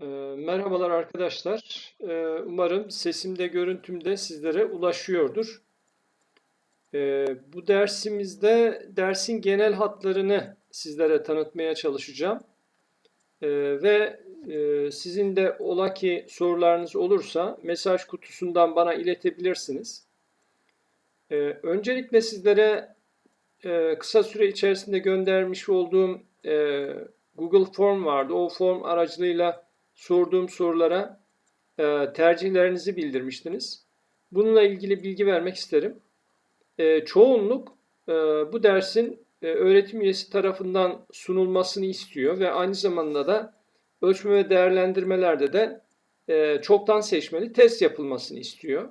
Ee, Merhabalar arkadaşlar. Ee, Umarım sesimde, görüntümde sizlere ulaşıyordur. Ee, Bu dersimizde dersin genel hatlarını sizlere tanıtmaya çalışacağım. Ve e, sizin de ola ki sorularınız olursa mesaj kutusundan bana iletebilirsiniz. Öncelikle sizlere e, kısa süre içerisinde göndermiş olduğum e, Google Form vardı. O form aracılığıyla sorduğum sorulara e, tercihlerinizi bildirmiştiniz. Bununla ilgili bilgi vermek isterim. E, çoğunluk e, bu dersin e, öğretim üyesi tarafından sunulmasını istiyor ve aynı zamanda da ölçme ve değerlendirmelerde de e, çoktan seçmeli test yapılmasını istiyor.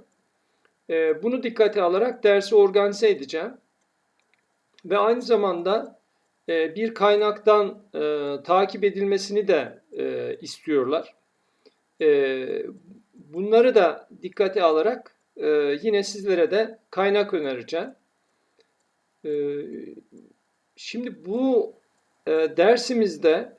E, bunu dikkate alarak dersi organize edeceğim ve aynı zamanda e, bir kaynaktan e, takip edilmesini de e, istiyorlar. E, bunları da dikkate alarak e, yine sizlere de kaynak önereceğim. E, şimdi bu e, dersimizde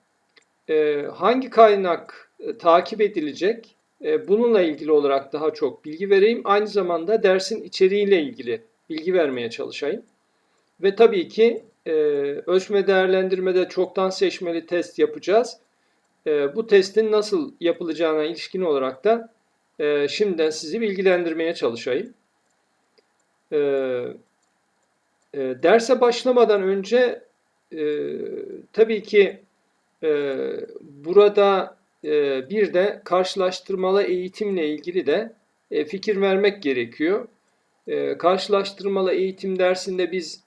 e, hangi kaynak e, takip edilecek e, bununla ilgili olarak daha çok bilgi vereyim. Aynı zamanda dersin içeriğiyle ilgili bilgi vermeye çalışayım. Ve tabii ki e, ölçme değerlendirmede çoktan seçmeli test yapacağız. E, bu testin nasıl yapılacağına ilişkin olarak da e, şimdiden sizi bilgilendirmeye çalışayım. E, e, derse başlamadan önce e, tabii ki e, burada e, bir de karşılaştırmalı eğitimle ilgili de e, fikir vermek gerekiyor. E, karşılaştırmalı eğitim dersinde biz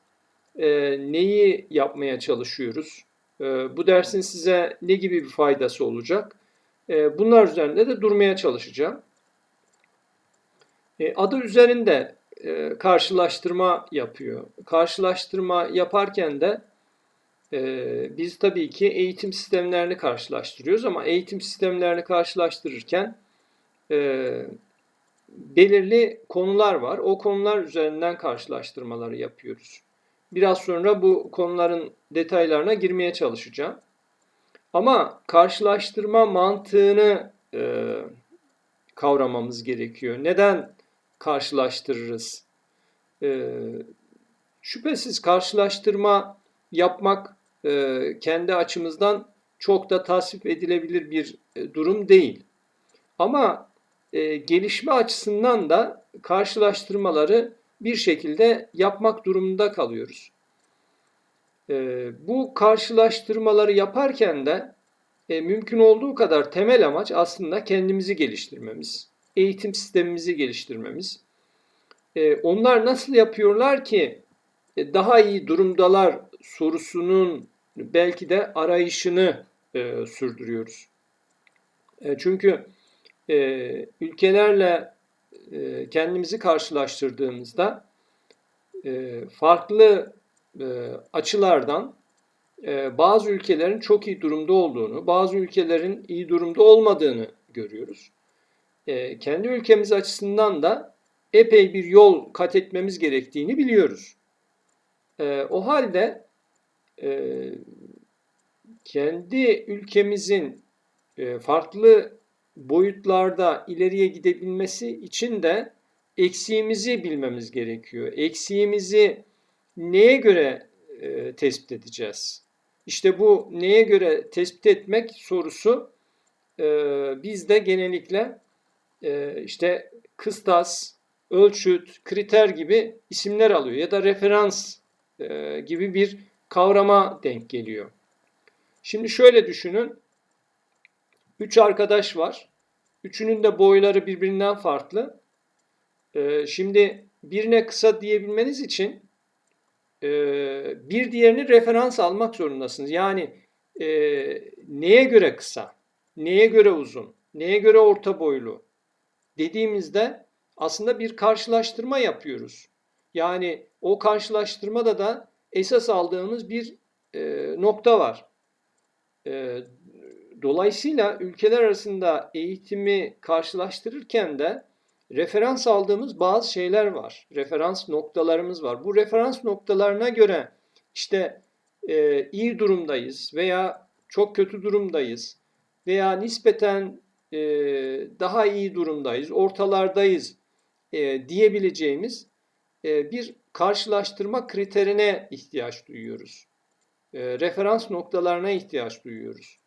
e, neyi yapmaya çalışıyoruz? E, bu dersin size ne gibi bir faydası olacak? E, bunlar üzerinde de durmaya çalışacağım. E, adı üzerinde e, karşılaştırma yapıyor. Karşılaştırma yaparken de e, biz tabii ki eğitim sistemlerini karşılaştırıyoruz ama eğitim sistemlerini karşılaştırırken e, belirli konular var. O konular üzerinden karşılaştırmaları yapıyoruz. Biraz sonra bu konuların detaylarına girmeye çalışacağım. Ama karşılaştırma mantığını e, kavramamız gerekiyor. Neden karşılaştırırız? E, şüphesiz karşılaştırma yapmak e, kendi açımızdan çok da tasvip edilebilir bir e, durum değil. Ama e, gelişme açısından da karşılaştırmaları bir şekilde yapmak durumunda kalıyoruz. E, bu karşılaştırmaları yaparken de e, mümkün olduğu kadar temel amaç aslında kendimizi geliştirmemiz, eğitim sistemimizi geliştirmemiz. E, onlar nasıl yapıyorlar ki e, daha iyi durumdalar sorusunun belki de arayışını e, sürdürüyoruz. Çünkü ülkelerle e, kendimizi karşılaştırdığımızda e, farklı e, açılardan bazı ülkelerin çok iyi durumda olduğunu, bazı ülkelerin iyi durumda olmadığını görüyoruz. Kendi ülkemiz açısından da epey bir yol kat etmemiz gerektiğini biliyoruz. O halde kendi ülkemizin farklı boyutlarda ileriye gidebilmesi için de eksiğimizi bilmemiz gerekiyor. Eksiğimizi neye göre e, tespit edeceğiz? İşte bu neye göre tespit etmek sorusu e, bizde genellikle e, işte kıstas, ölçüt, kriter gibi isimler alıyor ya da referans e, gibi bir kavrama denk geliyor. Şimdi şöyle düşünün. Üç arkadaş var. Üçünün de boyları birbirinden farklı. Ee, şimdi birine kısa diyebilmeniz için e, bir diğerini referans almak zorundasınız. Yani e, neye göre kısa, neye göre uzun, neye göre orta boylu dediğimizde aslında bir karşılaştırma yapıyoruz. Yani o karşılaştırmada da esas aldığımız bir e, nokta var. E, dolayısıyla ülkeler arasında eğitimi karşılaştırırken de referans aldığımız bazı şeyler var. Referans noktalarımız var. Bu referans noktalarına göre işte e, iyi durumdayız veya çok kötü durumdayız. veya nispeten e, daha iyi durumdayız, ortalardayız e, diyebileceğimiz e, bir karşılaştırma kriterine ihtiyaç duyuyoruz. E, referans noktalarına ihtiyaç duyuyoruz.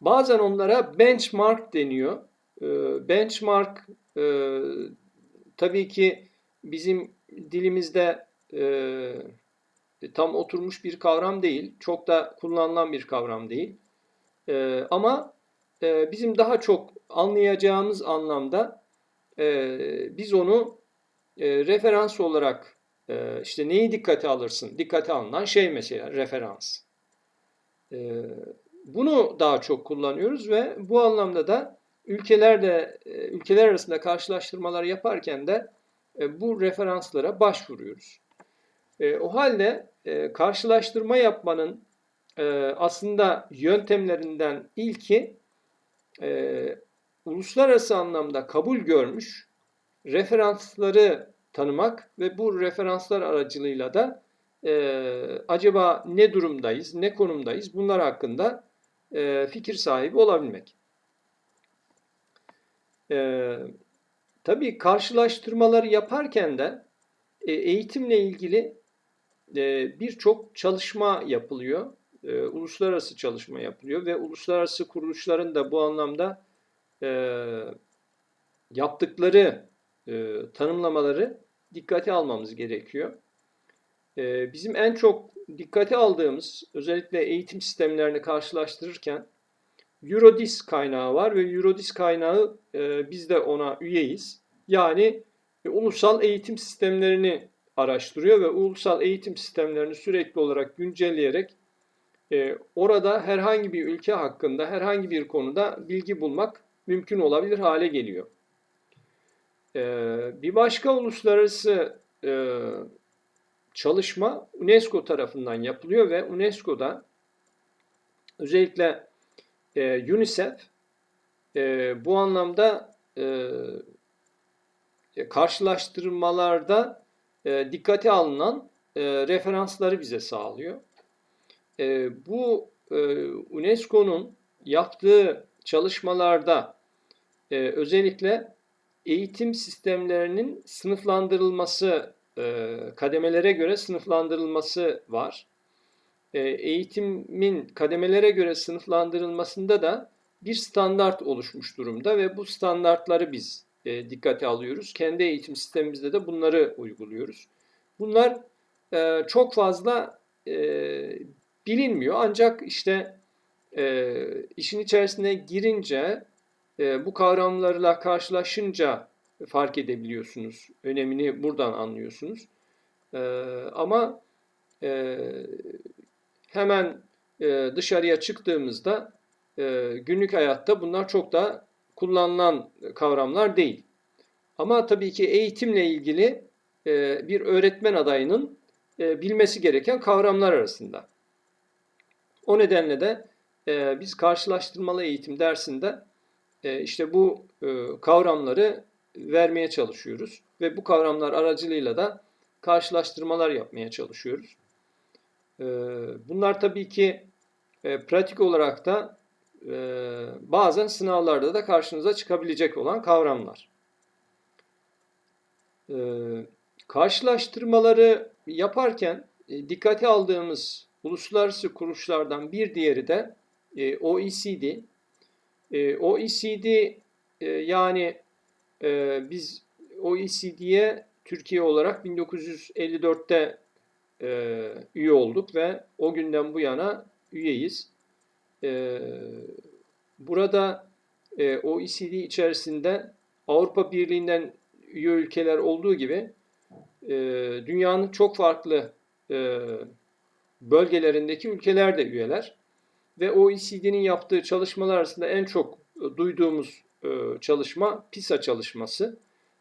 Bazen onlara benchmark deniyor. E, benchmark e, tabii ki bizim dilimizde e, tam oturmuş bir kavram değil. Çok da kullanılan bir kavram değil. E, ama e, bizim daha çok anlayacağımız anlamda e, biz onu e, referans olarak e, işte neyi dikkate alırsın? Dikkate alınan şey mesela referans. E, bunu daha çok kullanıyoruz ve bu anlamda da ülkelerde e, ülkeler arasında karşılaştırmalar yaparken de e, bu referanslara başvuruyoruz. E, o halde karşılaştırma yapmanın aslında yöntemlerinden ilki uluslararası anlamda kabul görmüş referansları tanımak ve bu referanslar aracılığıyla da acaba ne durumdayız, ne konumdayız bunlar hakkında e, fikir sahibi olabilmek. E, tabii karşılaştırmaları yaparken de e, eğitimle ilgili e, birçok çalışma yapılıyor. E, uluslararası çalışma yapılıyor ve uluslararası kuruluşların da bu anlamda e, yaptıkları tanımlamaları dikkate almamız gerekiyor. Bizim en çok dikkate aldığımız özellikle eğitim sistemlerini karşılaştırırken Eurodis kaynağı var ve Eurodis kaynağı biz de ona üyeyiz. Yani ulusal eğitim sistemlerini araştırıyor ve ulusal eğitim sistemlerini sürekli olarak güncelleyerek e, orada herhangi bir ülke hakkında herhangi bir konuda bilgi bulmak mümkün olabilir hale geliyor. E, bir başka uluslararası e, çalışma UNESCO tarafından yapılıyor ve UNESCO'da özellikle e, UNICEF e, bu anlamda e, karşılaştırmalarda e, dikkate alınan e, referansları bize sağlıyor. E, bu e, UNESCO'nun yaptığı çalışmalarda e, özellikle eğitim sistemlerinin sınıflandırılması, e, kademelere göre sınıflandırılması var. E, eğitimin kademelere göre sınıflandırılmasında da bir standart oluşmuş durumda ve bu standartları biz e, dikkate alıyoruz. Kendi eğitim sistemimizde de bunları uyguluyoruz. Bunlar çok fazla bilinmiyor ancak işte işin içerisine girince bu kavramlarla karşılaşınca fark edebiliyorsunuz. Önemini buradan anlıyorsunuz. E, ama e, hemen e, dışarıya çıktığımızda e, günlük hayatta bunlar çok da kullanılan kavramlar değil. Ama tabii ki eğitimle ilgili e, bir öğretmen adayının e, bilmesi gereken kavramlar arasında. O nedenle de e, biz karşılaştırmalı eğitim dersinde işte bu kavramları vermeye çalışıyoruz ve bu kavramlar aracılığıyla da karşılaştırmalar yapmaya çalışıyoruz. Bunlar tabii ki pratik olarak da bazen sınavlarda da karşınıza çıkabilecek olan kavramlar. Karşılaştırmaları yaparken dikkate aldığımız uluslararası kuruluşlardan bir diğeri de OECD. OECD yani biz OECD'ye Türkiye olarak 1954'te üye olduk ve o günden bu yana üyeyiz. Ee, burada e, OECD içerisinde Avrupa Birliği'nden üye ülkeler olduğu gibi e, dünyanın çok farklı e, bölgelerindeki ülkeler de üyeler. Ve OECD'nin yaptığı çalışmalar arasında en çok duyduğumuz çalışma PISA çalışması.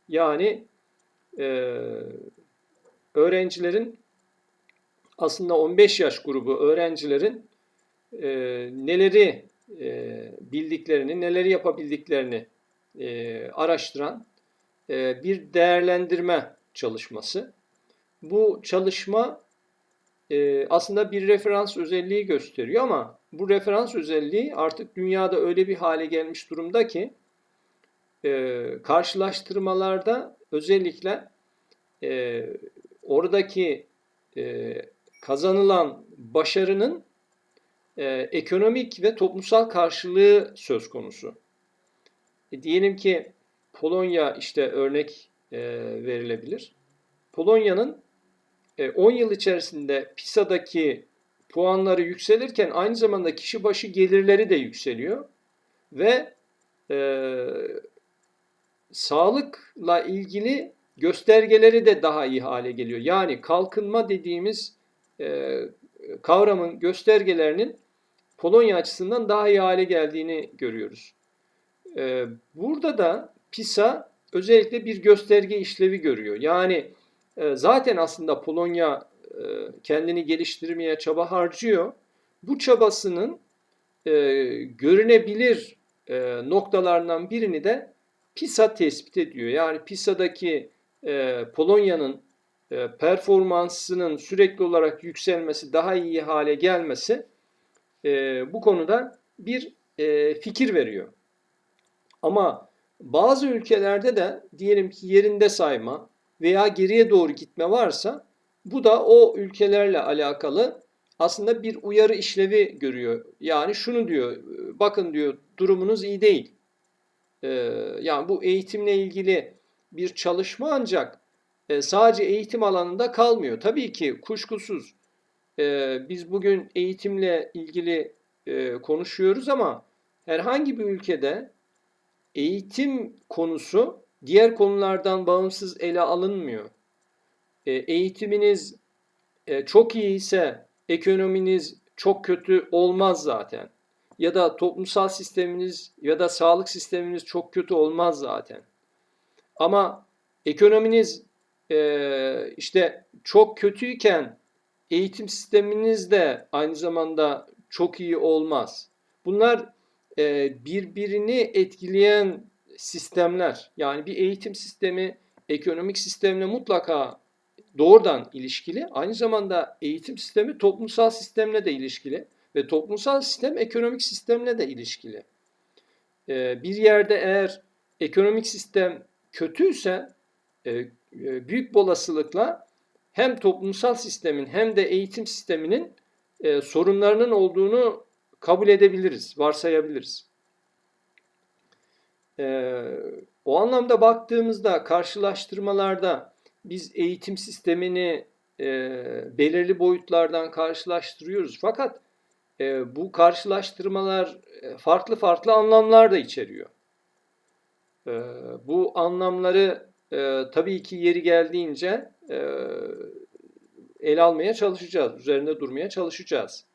Yani öğrencilerin aslında 15 yaş grubu öğrencilerin e, neleri e, bildiklerini, neleri yapabildiklerini e, araştıran e, bir değerlendirme çalışması. Bu çalışma e, aslında bir referans özelliği gösteriyor ama bu referans özelliği artık dünyada öyle bir hale gelmiş durumda ki e, karşılaştırmalarda özellikle e, oradaki e, kazanılan başarının e, ekonomik ve toplumsal karşılığı söz konusu. E, diyelim ki Polonya işte örnek e, verilebilir. Polonya'nın e, 10 yıl içerisinde PISA'daki puanları yükselirken aynı zamanda kişi başı gelirleri de yükseliyor ve e, sağlıkla ilgili göstergeleri de daha iyi hale geliyor. Yani kalkınma dediğimiz e, kavramın göstergelerinin Polonya açısından daha iyi hale geldiğini görüyoruz. E, burada da PISA özellikle bir gösterge işlevi görüyor. Yani e, zaten aslında Polonya e, kendini geliştirmeye çaba harcıyor. Bu çabasının e, görünebilir e, noktalarından birini de PISA tespit ediyor. Yani PISA'daki e, Polonya'nın e, performansının sürekli olarak yükselmesi, daha iyi hale gelmesi e, bu konuda bir e, fikir veriyor. Ama bazı ülkelerde de diyelim ki yerinde sayma veya geriye doğru gitme varsa bu da o ülkelerle alakalı aslında bir uyarı işlevi görüyor. Yani şunu diyor, bakın diyor durumunuz iyi değil. Ee, yani bu eğitimle ilgili bir çalışma ancak e, sadece eğitim alanında kalmıyor. Tabii ki kuşkusuz e, biz bugün eğitimle ilgili e, konuşuyoruz ama herhangi bir ülkede eğitim konusu diğer konulardan bağımsız ele alınmıyor. Eğitiminiz çok iyi ise ekonominiz çok kötü olmaz zaten. Ya da toplumsal sisteminiz ya da sağlık sisteminiz çok kötü olmaz zaten. Ama ekonominiz e, işte çok kötüyken eğitim sisteminiz de aynı zamanda çok iyi olmaz. Bunlar e, birbirini etkileyen sistemler. Yani bir eğitim sistemi ekonomik sistemle mutlaka doğrudan ilişkili. Aynı zamanda eğitim sistemi toplumsal sistemle de ilişkili ve toplumsal sistem ekonomik sistemle de ilişkili. E, bir yerde eğer ekonomik sistem kötüyse e, e, büyük olasılıkla hem toplumsal sistemin hem de eğitim sisteminin e, sorunlarının olduğunu kabul edebiliriz, varsayabiliriz. O anlamda baktığımızda karşılaştırmalarda biz eğitim sistemini belirli boyutlardan karşılaştırıyoruz. Fakat bu karşılaştırmalar farklı farklı anlamlar da içeriyor. Bu anlamları e, tabii ki yeri geldiğince e, ele almaya çalışacağız. Üzerinde durmaya çalışacağız.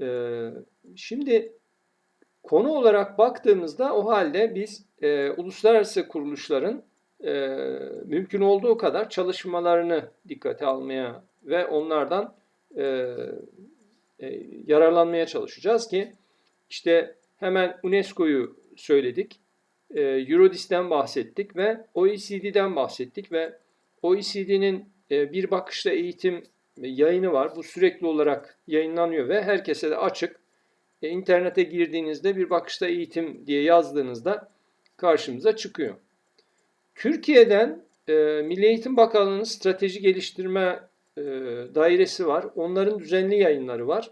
E, şimdi konu olarak baktığımızda o halde biz e, uluslararası kuruluşların e, mümkün olduğu kadar çalışmalarını dikkate almaya ve onlardan e, e, yararlanmaya çalışacağız ki işte hemen UNESCO'yu söyledik e, Eurodis'ten bahsettik ve OECD'den bahsettik ve OECD'nin e, bir bakışla eğitim yayını var. Bu sürekli olarak yayınlanıyor ve herkese de açık. E, internete girdiğinizde bir bakışta eğitim diye yazdığınızda karşımıza çıkıyor. Türkiye'den e, Milli Eğitim Bakanlığı'nın strateji geliştirme e, dairesi var. Onların düzenli yayınları var.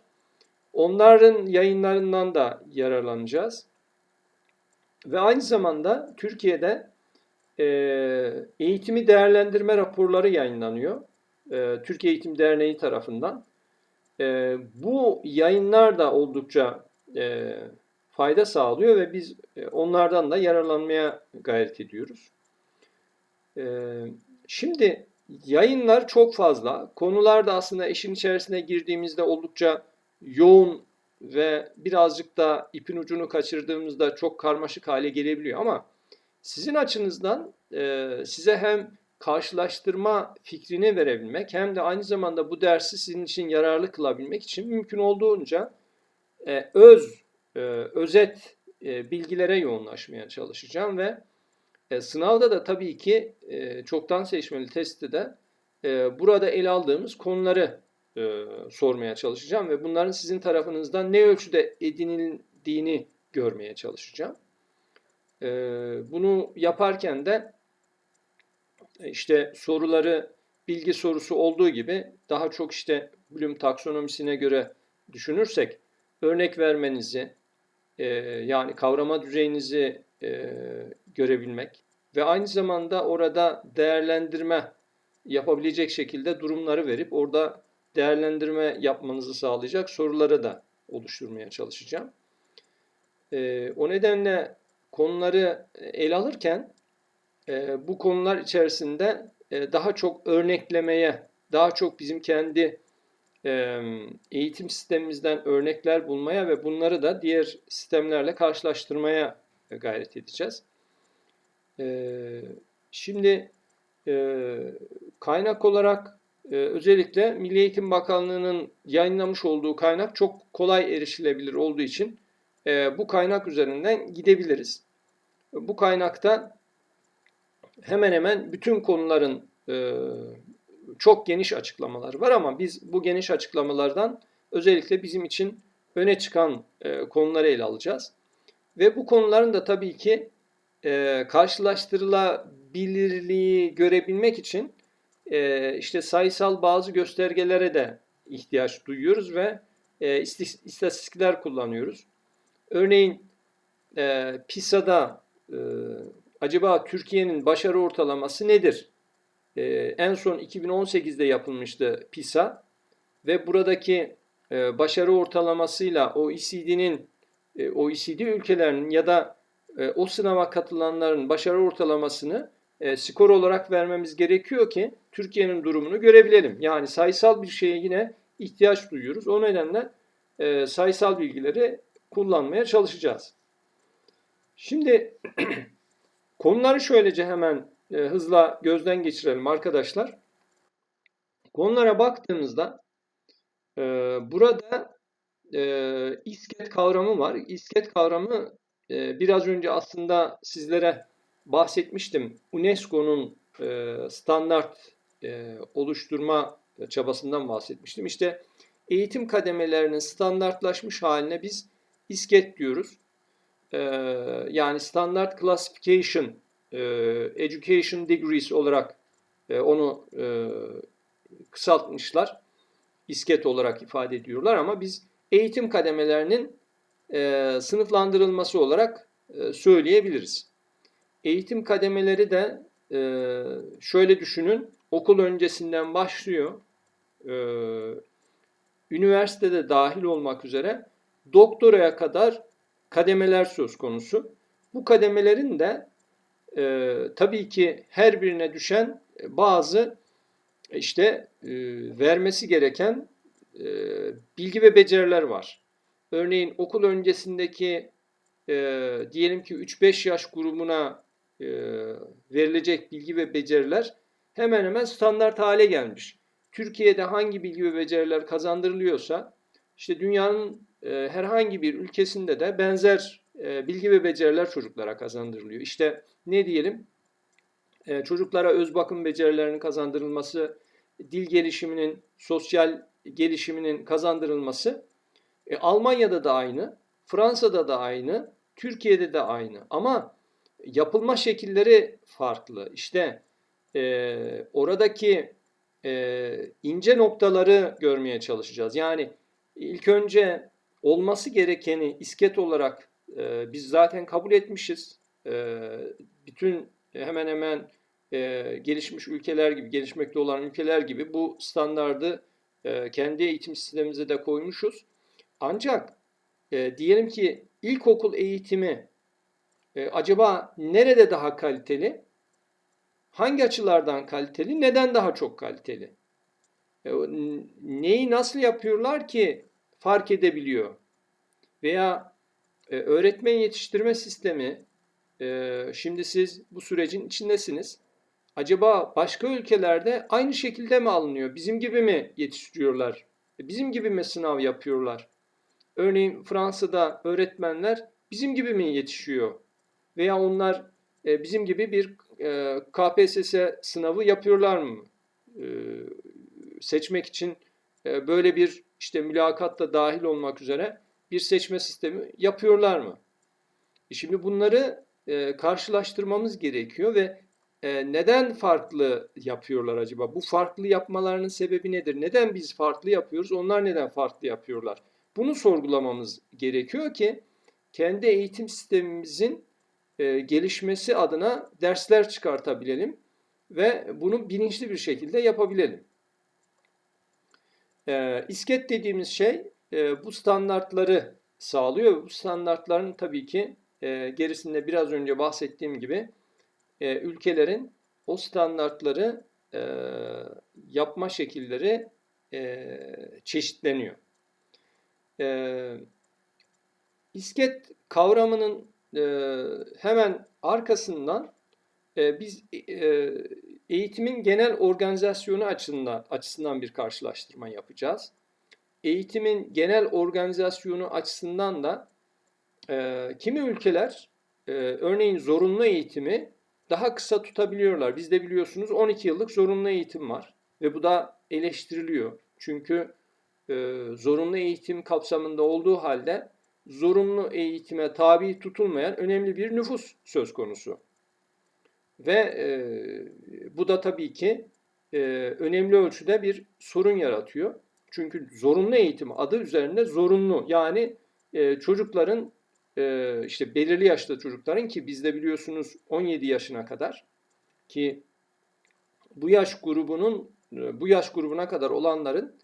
Onların yayınlarından da yararlanacağız. Ve aynı zamanda Türkiye'de e, eğitimi değerlendirme raporları yayınlanıyor. E, Türkiye Eğitim Derneği tarafından. Bu yayınlar da oldukça fayda sağlıyor ve biz onlardan da yararlanmaya gayret ediyoruz. Şimdi yayınlar çok fazla. Konular da aslında işin içerisine girdiğimizde oldukça yoğun ve birazcık da ipin ucunu kaçırdığımızda çok karmaşık hale gelebiliyor ama sizin açınızdan e, size hem karşılaştırma fikrini verebilmek hem de aynı zamanda bu dersi sizin için yararlı kılabilmek için mümkün olduğunca e, öz, e, özet e, bilgilere yoğunlaşmaya çalışacağım ve e, sınavda da tabii ki e, çoktan seçmeli testte de e, burada ele aldığımız konuları e, sormaya çalışacağım ve bunların sizin tarafınızdan ne ölçüde edinildiğini görmeye çalışacağım. E, bunu yaparken de e, işte soruları bilgi sorusu olduğu gibi daha çok işte Bloom taksonomisine göre düşünürsek örnek vermenizi e, yani kavrama düzeyinizi e, görebilmek ve aynı zamanda orada değerlendirme yapabilecek şekilde durumları verip orada değerlendirme yapmanızı sağlayacak soruları da oluşturmaya çalışacağım. E, o nedenle konuları ele alırken e, bu konular içerisinde e, daha çok örneklemeye, daha çok bizim kendi e, eğitim sistemimizden örnekler bulmaya ve bunları da diğer sistemlerle karşılaştırmaya gayret edeceğiz. E, şimdi e, kaynak olarak e, özellikle Milli Eğitim Bakanlığı'nın yayınlamış olduğu kaynak çok kolay erişilebilir olduğu için e, bu kaynak üzerinden gidebiliriz. Bu kaynakta hemen hemen bütün konuların e, çok geniş açıklamaları var ama biz bu geniş açıklamalardan özellikle bizim için öne çıkan e, konuları ele alacağız. Ve bu konuların da tabii ki e, karşılaştırılabilirliği görebilmek için e, işte sayısal bazı göstergelere de ihtiyaç duyuyoruz ve e, istatistikler kullanıyoruz. Örneğin e, PISA'da e, acaba Türkiye'nin başarı ortalaması nedir? Ee, en son 2018'de yapılmıştı PISA ve buradaki e, başarı ortalamasıyla OECD'nin e, OECD ülkelerinin ya da e, o sınava katılanların başarı ortalamasını e, skor olarak vermemiz gerekiyor ki Türkiye'nin durumunu görebilelim. Yani sayısal bir şeye yine ihtiyaç duyuyoruz. O nedenle e, sayısal bilgileri kullanmaya çalışacağız. Şimdi konuları şöylece hemen e, hızla gözden geçirelim arkadaşlar. Konulara baktığımızda e, burada e, isket kavramı var. İsket kavramı biraz önce aslında sizlere bahsetmiştim. UNESCO'nun e, standart e, oluşturma çabasından bahsetmiştim. İşte eğitim kademelerinin standartlaşmış haline biz isket diyoruz. E, yani standart classification e, education degrees olarak onu kısaltmışlar. İsket olarak ifade ediyorlar ama biz eğitim kademelerinin e, sınıflandırılması olarak e, söyleyebiliriz. Eğitim kademeleri de e, şöyle düşünün, okul öncesinden başlıyor, e, üniversitede dahil olmak üzere doktoraya kadar kademeler söz konusu. Bu kademelerin de e, tabii ki her birine düşen bazı işte e, vermesi gereken e, bilgi ve beceriler var. Örneğin okul öncesindeki e, diyelim ki 3-5 yaş grubuna e, verilecek bilgi ve beceriler hemen hemen standart hale gelmiş. Türkiye'de hangi bilgi ve beceriler kazandırılıyorsa işte dünyanın e, herhangi bir ülkesinde de benzer e, bilgi ve beceriler çocuklara kazandırılıyor. İşte ne diyelim? E, çocuklara öz bakım becerilerinin kazandırılması, dil gelişiminin, sosyal gelişiminin kazandırılması e, Almanya'da da aynı, Fransa'da da aynı, Türkiye'de de aynı. Ama yapılma şekilleri farklı. İşte e, oradaki e, ince noktaları görmeye çalışacağız. Yani ilk önce olması gerekeni isket olarak e, biz zaten kabul etmişiz. E, bütün hemen hemen e, gelişmiş ülkeler gibi, gelişmekte olan ülkeler gibi bu standardı e, kendi eğitim sistemimize de koymuşuz. Ancak e, diyelim ki ilkokul eğitimi e, acaba nerede daha kaliteli? Hangi açılardan kaliteli? Neden daha çok kaliteli? E, neyi nasıl yapıyorlar ki fark edebiliyor? Veya e, öğretmen yetiştirme sistemi, e, şimdi siz bu sürecin içindesiniz. Acaba başka ülkelerde aynı şekilde mi alınıyor? Bizim gibi mi yetiştiriyorlar? E, bizim gibi mi sınav yapıyorlar? Örneğin Fransa'da öğretmenler bizim gibi mi yetişiyor? Veya onlar e, bizim gibi bir KPSS sınavı yapıyorlar mı? seçmek için e, böyle bir işte mülakatta dahil olmak üzere bir seçme sistemi yapıyorlar mı? E Şimdi bunları e, karşılaştırmamız gerekiyor ve e, neden farklı yapıyorlar acaba? Bu farklı yapmalarının sebebi nedir? Neden biz farklı yapıyoruz? Onlar neden farklı yapıyorlar? Bunu sorgulamamız gerekiyor ki kendi eğitim sistemimizin e, gelişmesi adına dersler çıkartabilelim ve bunu bilinçli bir şekilde yapabilelim. E, İSKET dediğimiz şey e, bu standartları sağlıyor bu standartların tabii ki e, gerisinde biraz önce bahsettiğim gibi ülkelerin o standartları yapma şekilleri çeşitleniyor. E, İsket kavramının e, hemen arkasından e, biz e, eğitimin genel organizasyonu açısından, açısından bir karşılaştırma yapacağız. Eğitimin genel organizasyonu açısından da e, kimi ülkeler e, örneğin zorunlu eğitimi daha kısa tutabiliyorlar. Bizde biliyorsunuz 12 yıllık zorunlu eğitim var ve bu da eleştiriliyor. Çünkü e, zorunlu eğitim kapsamında olduğu halde zorunlu eğitime tabi tutulmayan önemli bir nüfus söz konusu. Ve e, bu da tabii ki e, önemli ölçüde bir sorun yaratıyor. Çünkü zorunlu eğitim adı üzerinde zorunlu. Yani e, çocukların e, işte belirli yaşta çocukların ki bizde biliyorsunuz 17 yaşına kadar ki bu yaş grubunun e, bu yaş grubuna kadar olanların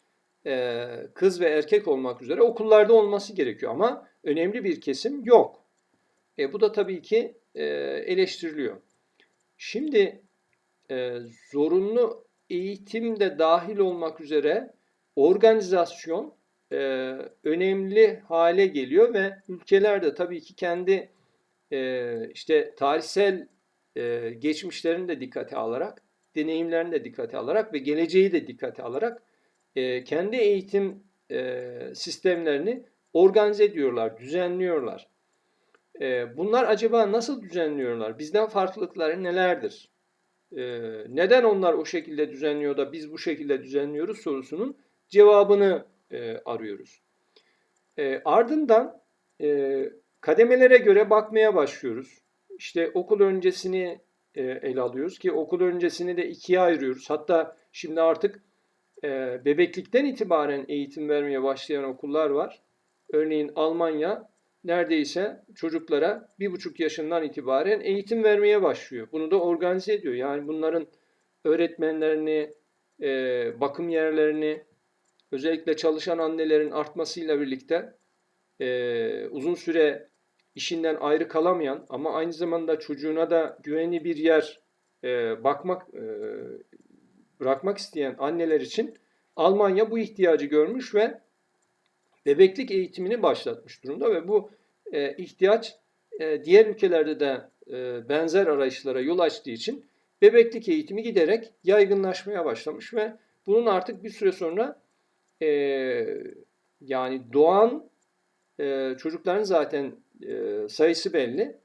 e, kız ve erkek olmak üzere okullarda olması gerekiyor ama önemli bir kesim yok. E, bu da tabii ki e, eleştiriliyor. Şimdi e, zorunlu eğitim de dahil olmak üzere organizasyon e, önemli hale geliyor ve ülkeler de tabii ki kendi e, işte tarihsel e, geçmişlerini de dikkate alarak, deneyimlerini de dikkate alarak ve geleceği de dikkate alarak e, kendi eğitim e, sistemlerini organize ediyorlar, düzenliyorlar. E, bunlar acaba nasıl düzenliyorlar? Bizden farklılıkları nelerdir? E, neden onlar o şekilde düzenliyor da biz bu şekilde düzenliyoruz sorusunun cevabını e, arıyoruz. E, ardından e, kademelere göre bakmaya başlıyoruz. İşte okul öncesini e, ele alıyoruz ki okul öncesini de ikiye ayırıyoruz. Hatta şimdi artık e, bebeklikten itibaren eğitim vermeye başlayan okullar var. Örneğin Almanya neredeyse çocuklara bir buçuk yaşından itibaren eğitim vermeye başlıyor. Bunu da organize ediyor. Yani bunların öğretmenlerini, e, bakım yerlerini, özellikle çalışan annelerin artmasıyla birlikte e, uzun süre işinden ayrı kalamayan ama aynı zamanda çocuğuna da güvenli bir yer e, bakmak e, bırakmak isteyen anneler için Almanya bu ihtiyacı görmüş ve bebeklik eğitimini başlatmış durumda ve bu e, ihtiyaç e, diğer ülkelerde de e, benzer arayışlara yol açtığı için bebeklik eğitimi giderek yaygınlaşmaya başlamış ve bunun artık bir süre sonra e, yani doğan e, çocukların zaten e, sayısı belli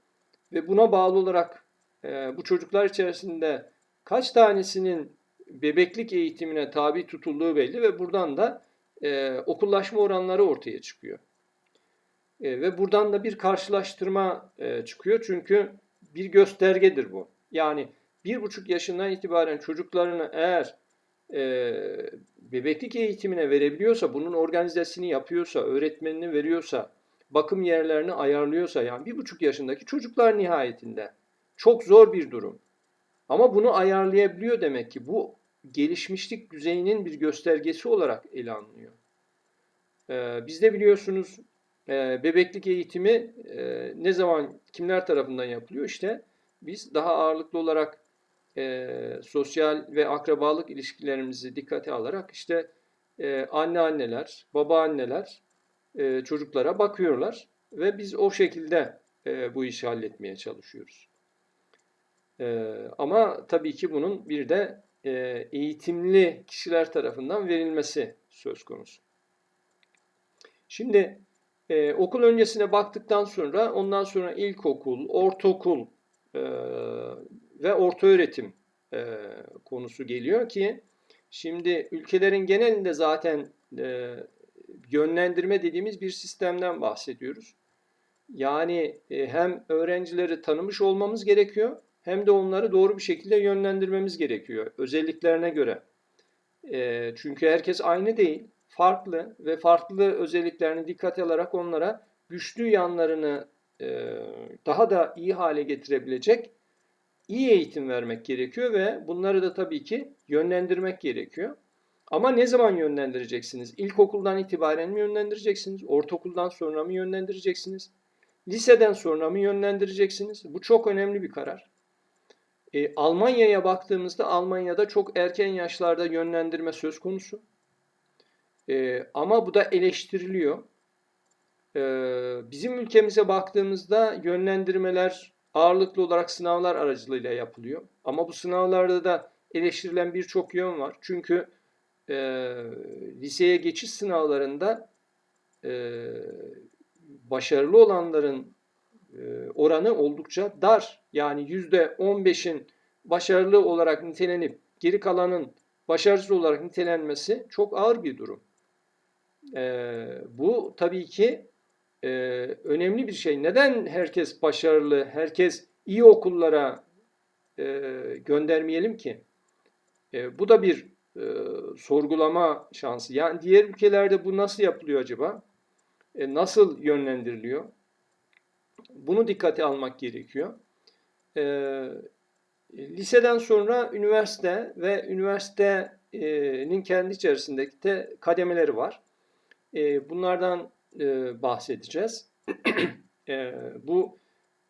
ve buna bağlı olarak e, bu çocuklar içerisinde kaç tanesinin bebeklik eğitimine tabi tutulduğu belli ve buradan da e, okullaşma oranları ortaya çıkıyor. E, ve buradan da bir karşılaştırma e, çıkıyor çünkü bir göstergedir bu. Yani bir buçuk yaşından itibaren çocuklarını eğer e, bebeklik eğitimine verebiliyorsa, bunun organizesini yapıyorsa, öğretmenini veriyorsa, bakım yerlerini ayarlıyorsa, yani bir buçuk yaşındaki çocuklar nihayetinde çok zor bir durum. Ama bunu ayarlayabiliyor demek ki bu gelişmişlik düzeyinin bir göstergesi olarak ele alınıyor. Ee, bizde biliyorsunuz e, bebeklik eğitimi e, ne zaman kimler tarafından yapılıyor? İşte biz daha ağırlıklı olarak e, sosyal ve akrabalık ilişkilerimizi dikkate alarak işte e, anne anneler, baba anneler e, çocuklara bakıyorlar ve biz o şekilde e, bu işi halletmeye çalışıyoruz. E, ama tabii ki bunun bir de eğitimli kişiler tarafından verilmesi söz konusu. Şimdi e, okul öncesine baktıktan sonra ondan sonra ilkokul, ortaokul e, ve orta öğretim e, konusu geliyor ki şimdi ülkelerin genelinde zaten e, yönlendirme dediğimiz bir sistemden bahsediyoruz. Yani e, hem öğrencileri tanımış olmamız gerekiyor hem de onları doğru bir şekilde yönlendirmemiz gerekiyor özelliklerine göre. E, çünkü herkes aynı değil, farklı ve farklı özelliklerini dikkate alarak onlara güçlü yanlarını e, daha da iyi hale getirebilecek iyi eğitim vermek gerekiyor ve bunları da tabii ki yönlendirmek gerekiyor. Ama ne zaman yönlendireceksiniz? İlkokuldan itibaren mi yönlendireceksiniz? Ortaokuldan sonra mı yönlendireceksiniz? Liseden sonra mı yönlendireceksiniz? Bu çok önemli bir karar. E, Almanya'ya baktığımızda Almanya'da çok erken yaşlarda yönlendirme söz konusu. E, ama bu da eleştiriliyor. E, bizim ülkemize baktığımızda yönlendirmeler ağırlıklı olarak sınavlar aracılığıyla yapılıyor. Ama bu sınavlarda da eleştirilen birçok yön var. Çünkü e, liseye geçiş sınavlarında e, başarılı olanların oranı oldukça dar. Yani %15'in başarılı olarak nitelenip geri kalanın başarısız olarak nitelenmesi çok ağır bir durum. E, bu tabii ki e, önemli bir şey. Neden herkes başarılı, herkes iyi okullara e, göndermeyelim ki? E, bu da bir e, sorgulama şansı. Yani diğer ülkelerde bu nasıl yapılıyor acaba? E, nasıl yönlendiriliyor? Bunu dikkate almak gerekiyor. E, liseden sonra üniversite ve üniversitenin kendi içerisindeki de kademeleri var. E, bunlardan e, bahsedeceğiz. e, bu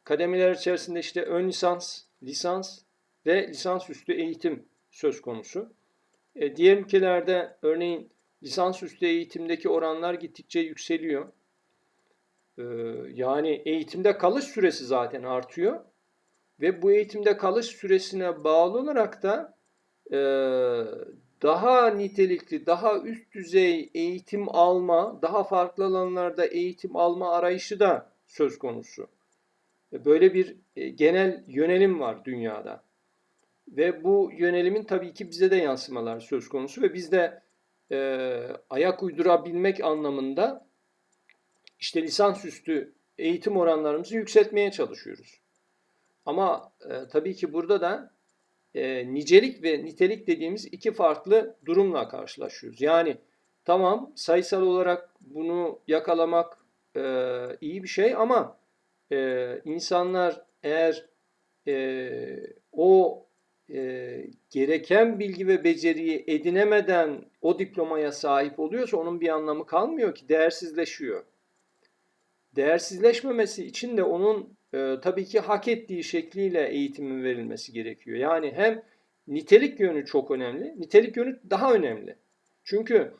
kademeler içerisinde işte ön lisans, lisans ve lisansüstü eğitim söz konusu. E, diğer ülkelerde örneğin lisansüstü eğitimdeki oranlar gittikçe yükseliyor. E, yani eğitimde kalış süresi zaten artıyor. Ve bu eğitimde kalış süresine bağlı olarak da e, daha nitelikli, daha üst düzey eğitim alma, daha farklı alanlarda eğitim alma arayışı da söz konusu. Böyle bir e, genel yönelim var dünyada. Ve bu yönelimin tabii ki bize de yansımalar söz konusu ve biz de e, ayak uydurabilmek anlamında işte lisansüstü eğitim oranlarımızı yükseltmeye çalışıyoruz. Ama e, tabii ki burada da e, nicelik ve nitelik dediğimiz iki farklı durumla karşılaşıyoruz. Yani tamam sayısal olarak bunu yakalamak e, iyi bir şey ama e, insanlar eğer e, o e, gereken bilgi ve beceriyi edinemeden o diplomaya sahip oluyorsa onun bir anlamı kalmıyor ki değersizleşiyor. Değersizleşmemesi için de onun e, tabii ki hak ettiği şekliyle eğitimin verilmesi gerekiyor. Yani hem nitelik yönü çok önemli, nitelik yönü daha önemli. Çünkü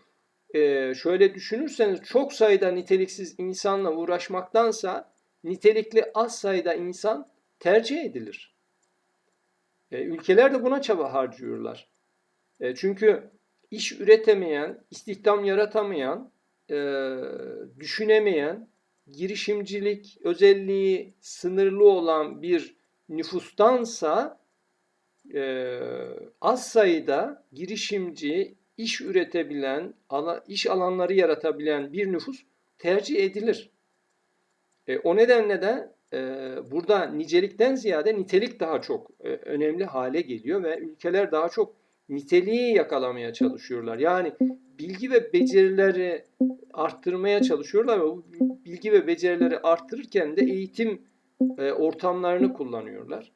e, şöyle düşünürseniz çok sayıda niteliksiz insanla uğraşmaktansa nitelikli az sayıda insan tercih edilir. E, ülkeler de buna çaba harcıyorlar. E, çünkü iş üretemeyen, istihdam yaratamayan, e, düşünemeyen, girişimcilik özelliği sınırlı olan bir nüfustansa e, az sayıda girişimci, iş üretebilen, iş alanları yaratabilen bir nüfus tercih edilir. E, o nedenle de e, burada nicelikten ziyade nitelik daha çok e, önemli hale geliyor ve ülkeler daha çok niteliği yakalamaya çalışıyorlar. Yani bilgi ve becerileri arttırmaya çalışıyorlar ve bu bilgi ve becerileri arttırırken de eğitim e, ortamlarını kullanıyorlar.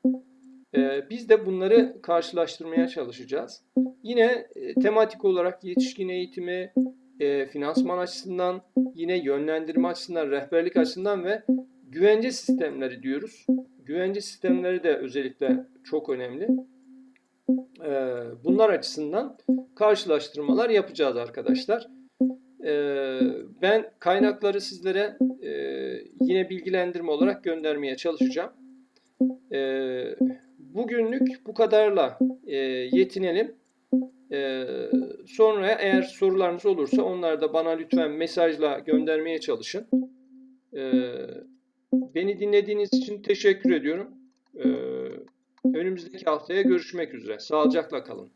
E, biz de bunları karşılaştırmaya çalışacağız. Yine e, tematik olarak yetişkin eğitimi, e, finansman açısından, yine yönlendirme açısından, rehberlik açısından ve güvence sistemleri diyoruz. Güvence sistemleri de özellikle çok önemli. E, bunlar açısından karşılaştırmalar yapacağız arkadaşlar. E, ben kaynakları sizlere e, yine bilgilendirme olarak göndermeye çalışacağım. E, bugünlük bu kadarla e, yetinelim. E, sonra eğer sorularınız olursa onları da bana lütfen mesajla göndermeye çalışın. E, beni dinlediğiniz için teşekkür ediyorum. E, önümüzdeki haftaya görüşmek üzere. Sağlıcakla kalın.